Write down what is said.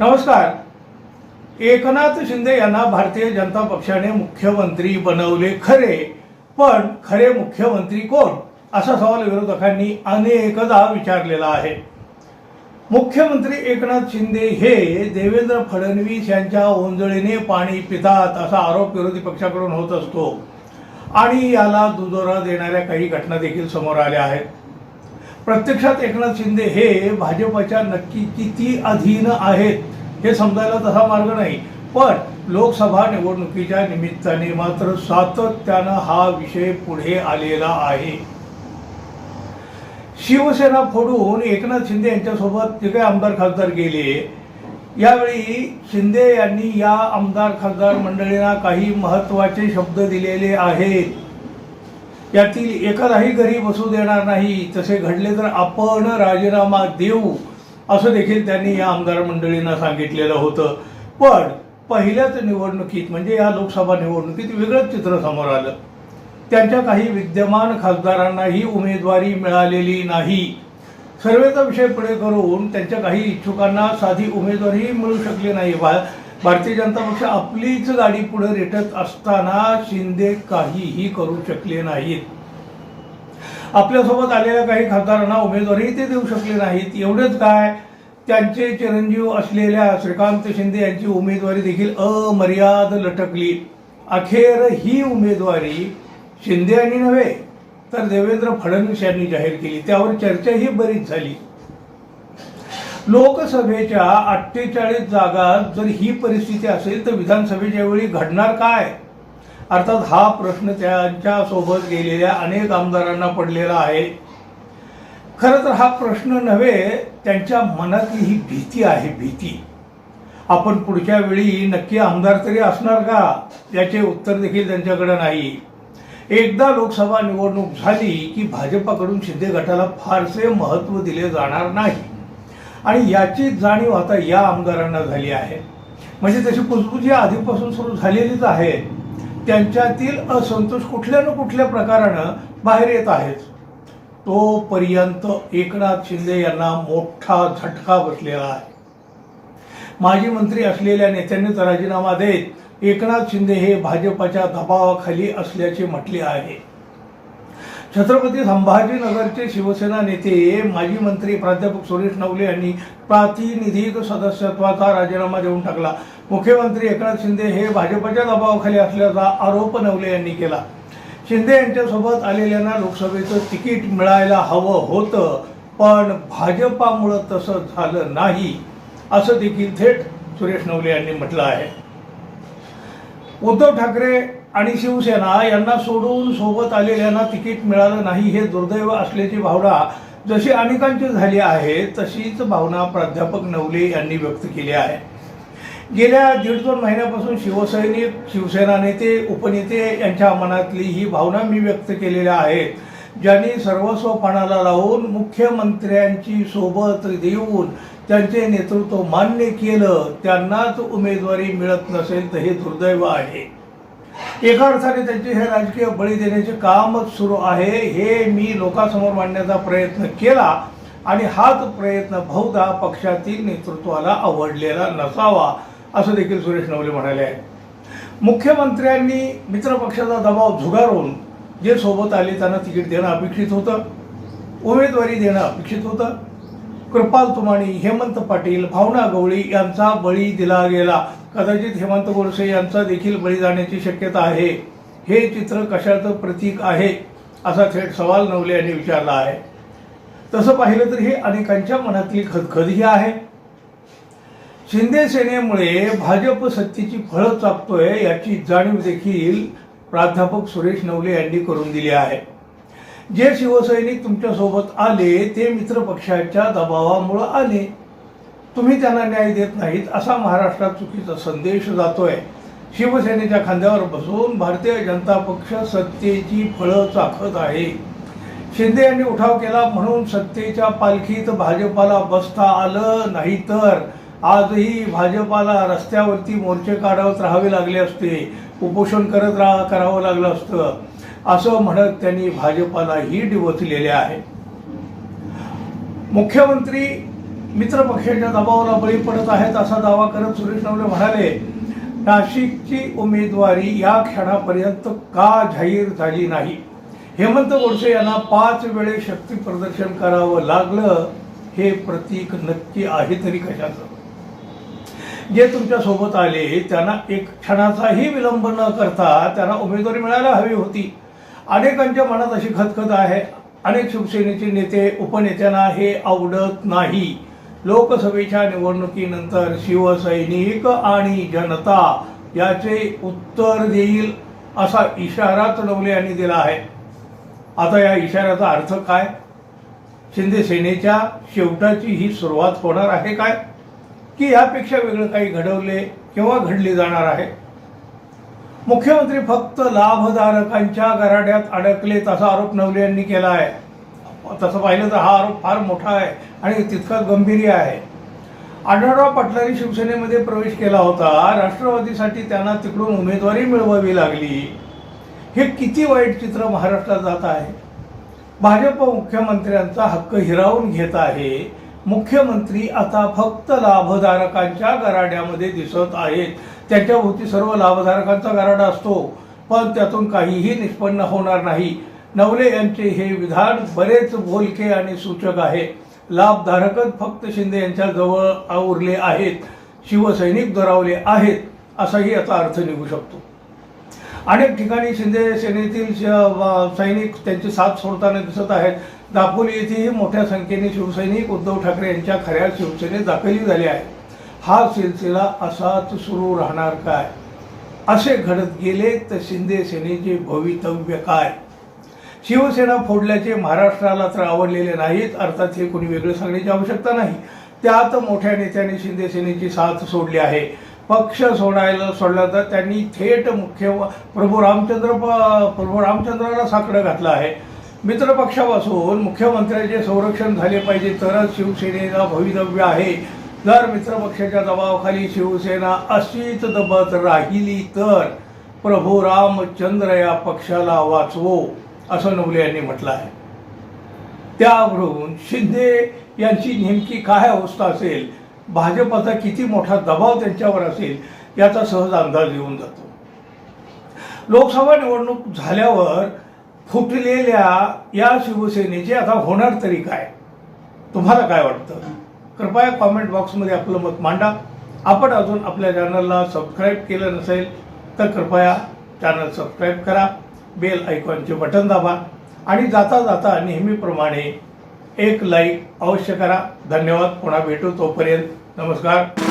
नमस्कार. एकनाथ शिंदे यांना भारतीय जनता पक्षाने मुख्यमंत्री बनवले खरे. पण खरे मुख्यमंत्री कोण? असा सवाल विरोधकांनी अनेकदा विचारलेला आहे. मुख्यमंत्री एकनाथ शिंदे हे देवेंद्र फडणवीस यांच्या ओंजळीने पाणी पितात असा आरोप विरोधी पक्षाकडून होत असतो. आणि याला दुजोरा देणाऱ्या काही घटना देखील समोर आल्या आहेत. प्रत्यक्षात एकनाथ शिंदे हे भाजपच्या नक्की किती अधीन आहेत हे समजायला तसा मार्ग नाही. पण लोकसभा निवडणुकीच्या निमित्ताने मात्र सातत्यानं हा विषय पुढे आलेला आहे. शिवसेना फोडून एकनाथ शिंदे यांच्यासोबत जे काही आमदार खासदार गेले यावेळी शिंदे यांनी या आमदार खासदार मंडळींना काही महत्त्वाचे शब्द दिलेले आहेत. यातील एकालाही घरी बसू देणार नाही. तसे घडले तर आपण राजीनामा देऊ असं देखील त्यांनी या आमदार मंडळींना सांगितलेलं होतं. पण पहिल्याच निवडणुकीत म्हणजे या लोकसभा निवडणुकीत वेगळंच चित्र समोर आलं. त्यांच्या काही विद्यमान खासदारांनाही उमेदवारी मिळालेली नाही. सर्वेचा विषय पुढे करून त्यांच्या काही इच्छुकांना साधी उमेदवारीही मिळू शकली नाही. भारतीय जनता पक्ष आपलीच गाडी पुढे रेटत असताना शिंदे काहीही करू शकले नाहीत. आपल्यासोबत आलेल्या काही खासदारांना उमेदवारी ते देऊ शकले नाहीत. एवढेच काय त्यांचे चिरंजीव असलेल्या श्रीकांत शिंदे यांची उमेदवारी देखील अमर्याद लटकली. अखेर ही उमेदवारी शिंदे यांनी नव्हे तर देवेंद्र फडणवीस यांनी जाहीर केली. त्यावर चर्चाही बरीच झाली. लोकसभेच्या अठ्ठेचाळीस जागात जर ही परिस्थिती असेल तर विधानसभेच्या वेळी घडणार काय? अर्थात हा प्रश्न त्यांच्यासोबत गेलेल्या अनेक आमदारांना पडलेला आहे. खरं तर हा प्रश्न नव्हे त्यांच्या मनातली ही भीती आहे भीती. आपण पुढच्या वेळी नक्की आमदार तरी असणार का? याचे उत्तर देखील त्यांच्याकडे नाही. एकदा लोकसभा निवडणूक झाली की भाजपाकडून शिंदे गटाला फारसे महत्त्व दिले जाणार नाही. आणि याची जाणीव आता या आमदारांना झाली आहे. म्हणजे तशी कुजबुजी आधीपासून सुरू झालेलीच आहे त्यांच्यातील असंतोष कुठल्या न कुठल्या प्रकारानं बाहेर येत आहेच. तोपर्यंत एकनाथ शिंदे यांना मोठा झटका बसलेला आहे. माजी मंत्री असलेल्या नेत्यांनी तर राजीनामा देत एकनाथ शिंदे हे भाजपाच्या दबावाखाली असल्याचे म्हटले आहे. छत्रपती संभाजीनगरचे शिवसेना नेते माजी मंत्री प्राध्यापक सुरेश नवले यांनी प्रातिनिधिक सदस्यत्वाचा राजीनामा देऊन टाकला. मुख्यमंत्री एकनाथ शिंदे हे भाजपच्या दबावाखाली असल्याचा आरोप नवले यांनी केला. शिंदे यांच्यासोबत आलेल्यांना लोकसभेचं तिकीट मिळायला हवं होतं पण भाजपामुळं तसं झालं नाही असं देखील थेट सुरेश नवले यांनी म्हटलं आहे. उद्धव ठाकरे आणि शिवसेना यांना सोडून सोबत आलेल्यांना तिकीट मिळालं नाही हे दुर्दैव असल्याची भावना जशी अनेकांची झाली आहे तशीच भावना प्राध्यापक नवले यांनी व्यक्त केली आहे. गेल्या दीड दोन महिन्यापासून शिवसैनिक शिवसेना नेते उपनेते यांच्या मनातली ही भावना मी व्यक्त केलेल्या आहेत ज्यांनी सर्वस्व पणाला लावून मुख्यमंत्र्यांची सोबत देऊन त्यांचे नेतृत्व मान्य केलं त्यांनाच उमेदवारी मिळत नसेल तर हे दुर्दैव आहे. एका अर्थाने त्यांचे हे राजकीय बळी देण्याचे कामच सुरू आहे. हे मी लोकांसमोर मांडण्याचा प्रयत्न केला आणि हाच प्रयत्न बहुधा पक्षातील नेतृत्वाला आवडलेला नसावा असं देखील सुरेश नवले म्हणाले आहे मुख्यमंत्र्यांनी मित्रपक्षाचा दबाव झुगारून जे सोबत आले त्यांना तिकीट देणं अपेक्षित होतं. उमेदवारी देणं अपेक्षित होतं. कृपाल तुमाणी हेमंत पाटील भावना गवळी यांचा बळी दिला गेला. कदाचित हेमंत गोडसे यांचा देखील बळी जाण्याची शक्यता आहे. हे चित्र कशाचं प्रतीक आहे असा थेट सवाल नवले यांनी विचारला आहे. तसं पाहिलं तर हे अनेकांच्या मनातली खदखदही आहे. शिंदे सेनेमुळे भाजप सत्तेची फळं चापतोय याची जाणीव देखील प्राध्यापक सुरेश नवले यांनी करून दिली आहे. जे शिवसैनिक तुमच्यासोबत आले ते मित्रपक्षाच्या दबावामुळं आले. तुम्ही त्यांना न्याय देत नाहीत असा महाराष्ट्रात चुकीचा संदेश जातोय. शिवसेनेच्या खांद्यावर बसून भारतीय जनता पक्ष सत्तेची फळं चाखत आहे. शिंदे यांनी उठाव केला म्हणून सत्तेच्या पालखीत भाजपाला बसता आलं नाही तर आजही भाजपाला रस्त्यावरती मोर्चे काढवत राहावे लागले असते उपोषण करत राहा करावं लागलं असतं. असं म्हणत त्यांनी भाजपालाही डिवचलेले आहे. मुख्यमंत्री मित्रपक्षाच्या दबावाला बळी पडत आहेत असा दावा करत सुरेश नवले म्हणाले नाशिकची उमेदवारी या क्षणापर्यंत का जाहीर झाली नाही? हेमंत गोडसे यांना पाच वेळे शक्ती प्रदर्शन करावं लागलं हे प्रतीक नक्की आहे तरी कशाचं? जे तुमच्यासोबत आले त्यांना एक क्षणाचाही विलंब न करता त्यांना उमेदवारी मिळायला हवी होती. अनेकांच्या मनात अशी खतखत आहे. अनेक शिवसेनेचे नेते उपनेत्यांना हे आवडत नाही. लोकसभेच्या निवडणुकीनंतर शिवसैनिक आणि जनता याचे उत्तर देईल असा इशारा तडवले यांनी दिला आहे. आता या इशाऱ्याचा अर्थ काय? शिंदे सेनेच्या शेवटाची ही सुरुवात होणार आहे काय? की यापेक्षा वेगळं काही घडवले किंवा घडले जाणार आहे? मुख्यमंत्री फक्त लाभधारकांच्या गराड्यात अडकले तसा आरोप नवले यांनी केला आहे. तसं पाहिलं तर हा आरोप फार मोठा आहे आणि तितकाच गंभीर आहे. आढळराव पाटलांनी शिवसेनेमध्ये प्रवेश केला होता. राष्ट्रवादीसाठी त्यांना तिकडून उमेदवारी मिळवावी लागली. हे किती वाईट चित्र महाराष्ट्रात जात आहे. भाजप मुख्यमंत्र्यांचा हक्क हिरावून घेत आहे. मुख्यमंत्री आता फक्त लाभधारकांच्या गराड्यामध्ये दिसत आहेत. त्याच्याभोवती सर्व लाभधारकांचा गराडा असतो पण त्यातून काहीही निष्पन्न होणार नाही. नवले यांचे हे विधान बरेच बोलके आणि सूचक आहे. लाभधारकच फक्त शिंदे यांच्या जवळ उरले आहेत शिवसैनिक दुरावले आहेत असाही याचा अर्थ निघू शकतो. अनेक ठिकाणी शिंदे सेनेतील सैनिक त्यांची साथ सोडताना दिसत आहेत. दापोली येथेही मोठ्या संख्येने शिवसैनिक उद्धव ठाकरे यांच्या खऱ्या शिवसेनेत दाखली झाले आहे हा सिलसिला असाच सुरू राहणार काय? असे घडत गेले तर शिंदे सेनेचे भवितव्य काय? शिवसेना फोडल्याचे महाराष्ट्राला तर आवडलेले नाहीत अर्थात हे कोणी वेगळं सांगण्याची आवश्यकता नाही. त्यात मोठ्या नेत्यांनी शिंदे सेनेची साथ सोडली आहे. पक्ष सोडायला सोडला तर त्यांनी थेट मुख्य प्रभू रामचंद्र प- प्रभू रामचंद्राला साकडं घातलं आहे. मित्रपक्षापासून मुख्यमंत्र्याचे संरक्षण झाले पाहिजे तरच शिवसेनेला भवितव्य आहे. जर मित्रपक्षाच्या दबावाखाली शिवसेना अशीच दबत राहिली तर प्रभू रामचंद्र या पक्षाला वाचवो असं नवले यांनी म्हटलं आहे. त्यावरून शिंदे यांची नेमकी काय अवस्था असेल भाजपाचा किती मोठा दबाव त्यांच्यावर असेल याचा सहज अंदाज येऊन जातो. लोकसभा निवडणूक झाल्यावर फुटलेल्या या शिवसेनेचे आता होणार तरी काय? तुम्हाला काय वाटतं? कृपया कॉमेंट बॉक्समध्ये आपलं मत मांडा. आपण अजून आपल्या चॅनलला सबस्क्राईब केलं नसेल तर कृपया चॅनल सबस्क्राईब करा. बेल आयकॉनचे बटन दाबा. आणि जाता जाता नेहमीप्रमाणे एक लाईक अवश्य करा. धन्यवाद. पुन्हा भेटू तोपर्यंत. नमस्कार.